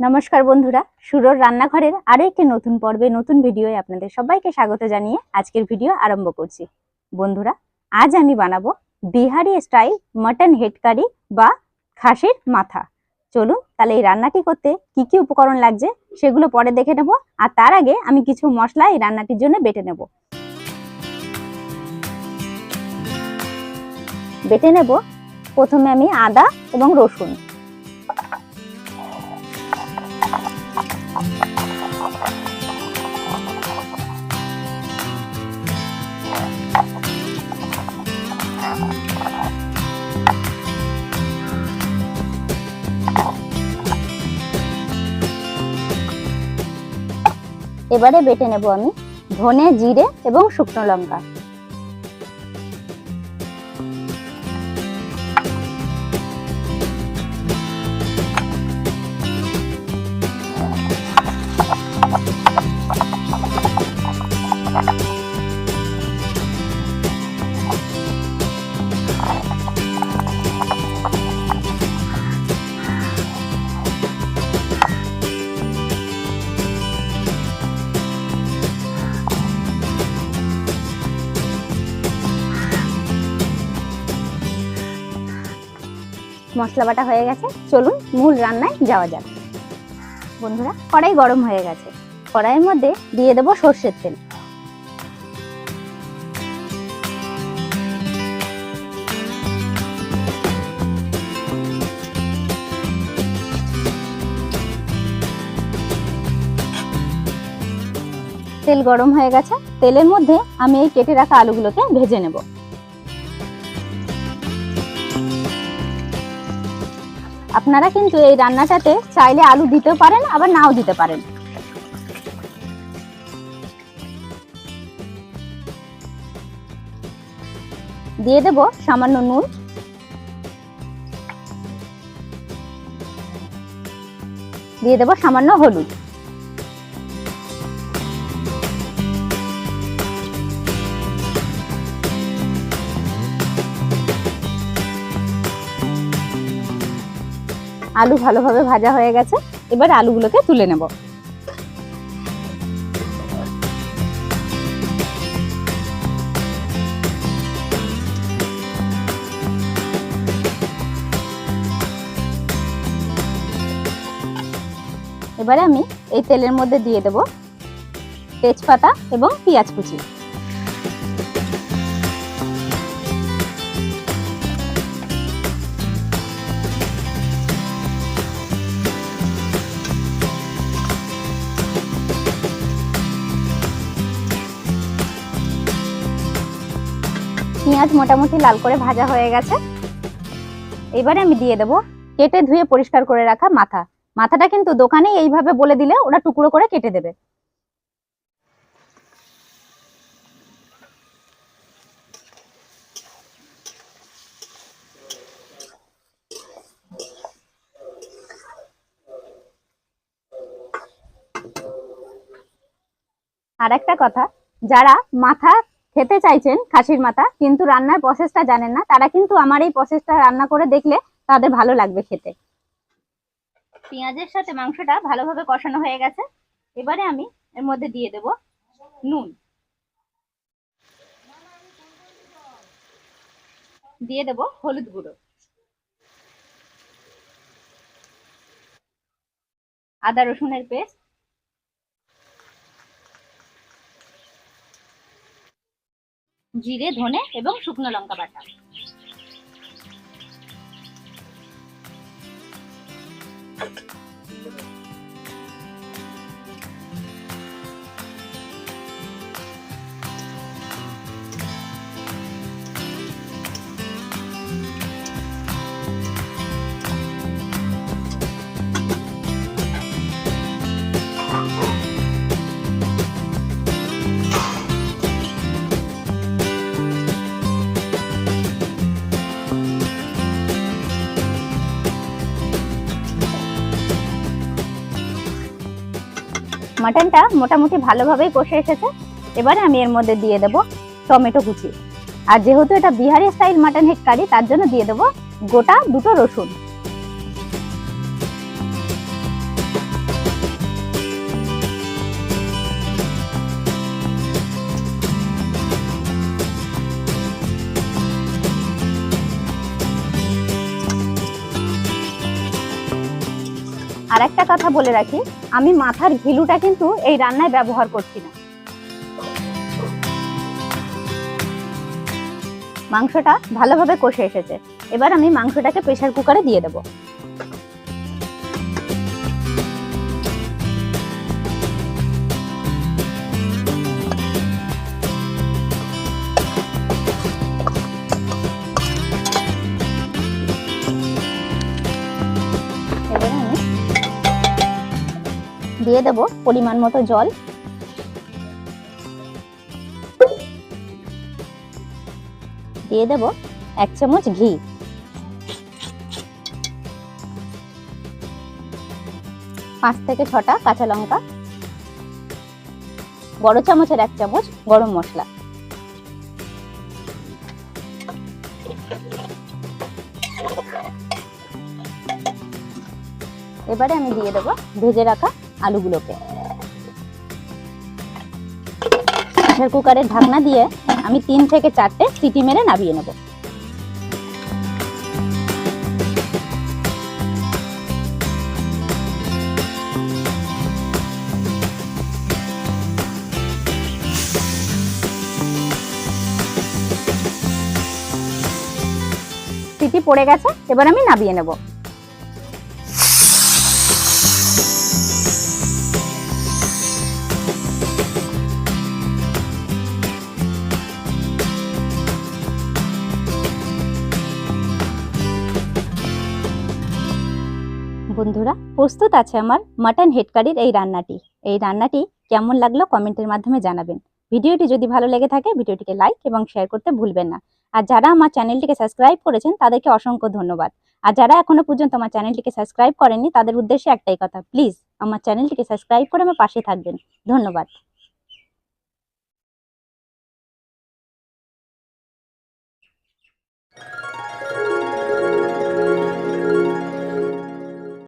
নমস্কার বন্ধুরা, সুরর রান্নাঘরের আরও একটি নতুন পর্বে নতুন ভিডিওয়ে আপনাদের সবাইকে স্বাগত জানিয়ে আজকের ভিডিও আরম্ভ করছি। বন্ধুরা, আজ আমি বানাবো Bihari style mutton head curry বা খাসির মাথা। চলুন, তাহলে এই রান্নাটি করতে কি কি উপকরণ লাগছে সেগুলো পরে দেখে নেব, আর তার আগে আমি কিছু মশলা এই রান্নাটির জন্য বেটে নেব। বেটে নেব প্রথমে আমি আদা এবং রসুন। এবারে বেটে নেব আমি ধনে জিরে এবং শুকনো লঙ্কা। মশলা বাটা হয়ে গেছে, চলুন মূল রান্নায় যাওয়া যাক। বন্ধুরা, কড়াই গরম হয়ে গেছে। কড়াইয়ের মধ্যে দিয়ে দেবো সর্ষের তেল। তেল গরম হয়ে গেছে। তেলের মধ্যে আমি এই কেটে রাখা আলুগুলোকে ভেজে নেব। আপনারা কিন্তু এই রান্নাটাতে চাইলে আলু দিতেও পারেন, আবার নাও দিতে পারেন। দিয়ে দেব সামান্য নুন। দিয়ে দেব সামান্য হলুদ। আলু ভালোভাবে ভাজা হয়ে গেছে। এবার আলুগুলোকে তুলে নেব। এবারে আমি এই তেলের মধ্যে দিয়ে দেব তেজপাতা এবং পেঁয়াজ কুচি। পেঁয়াজ মোটামুটি লাল করে ভাজা হয়ে গেছে। এবারে আমি দিয়ে দেব কেটে ধুয়ে পরিষ্কার করে রাখা মাথা। মাথাটা কিন্তু দোকানে এইভাবে বলে দিলে ওরা টুকরো করে কেটে দেবে। আর একটা কথা, যারা মাথা খেতে চাইছেন খাসির মাথা, কিন্তু রান্নার প্রসেসটা জানেন না, তারা কিন্তু আমার এই প্রসেসটা রান্না করে দেখলে তাদের ভালো লাগবে খেতে। পেঁয়াজের সাথে মাংসটা ভালোভাবে কষানো হয়ে গেছে। এবারে আমি এর মধ্যে দিয়ে দেব নুন। দিয়ে দেব হলুদ গুঁড়ো। আদা রসুনের পেস্ট। জিরে ধনে এবং শুকনো লঙ্কা বাটা। মাটনটা মোটামুটি ভালোভাবেই কষে এসেছে। এবারে আমি এর মধ্যে দিয়ে দেব টমেটো কুচি। আর যেহেতু এটা Bihari style mutton head curry তার জন্য দিয়ে দেব গোটা দুটো রসুন। আরেকটা কথা বলে রাখি, আমি মাথার ঘিলুটা কিন্তু এই রান্নায় ব্যবহার করছি না। মাংসটা ভালোভাবে কষে এসেছে। এবার আমি মাংসটাকে প্রেশার কুকারে দিয়ে দেবো। দিয়ে দেব পরিমাণ মতো জল। দিয়ে দেব এক চামচ ঘি। পাঁচ থেকে ছটা কাঁচা লঙ্কা। বড় চামচের এক চামচ গরম মশলা। এবারে আমি দিয়ে দেবো ভেজে রাখা আলুগুলোকে। প্রেসার কুকারের ঢাকনা দিয়ে আমি তিন থেকে চারটে সিটি মেরে নামিয়ে নেব। সিটি পড়ে গেছে, এবার আমি নামিয়ে নেব। বন্ধুরা, প্রস্তুত আছে আমার মাটন হেড কারির এই রান্নাটি। এই রান্নাটি কেমন লাগল কমেন্টের মাধ্যমে জানাবেন। ভিডিওটি যদি ভালো লেগে থাকে, ভিডিওটিকে লাইক এবং শেয়ার করতে ভুলবেন না। আর যারা আমার চ্যানেলটিকে সাবস্ক্রাইব করেছেন, তাদেরকে অসংখ্য ধন্যবাদ। আর যারা এখনও পর্যন্ত আমার চ্যানেলটিকে সাবস্ক্রাইব করেননি, তাদের উদ্দেশ্যে একটাই কথা, প্লিজ আমার চ্যানেলটিকে সাবস্ক্রাইব করে আমার পাশে থাকবেন। ধন্যবাদ।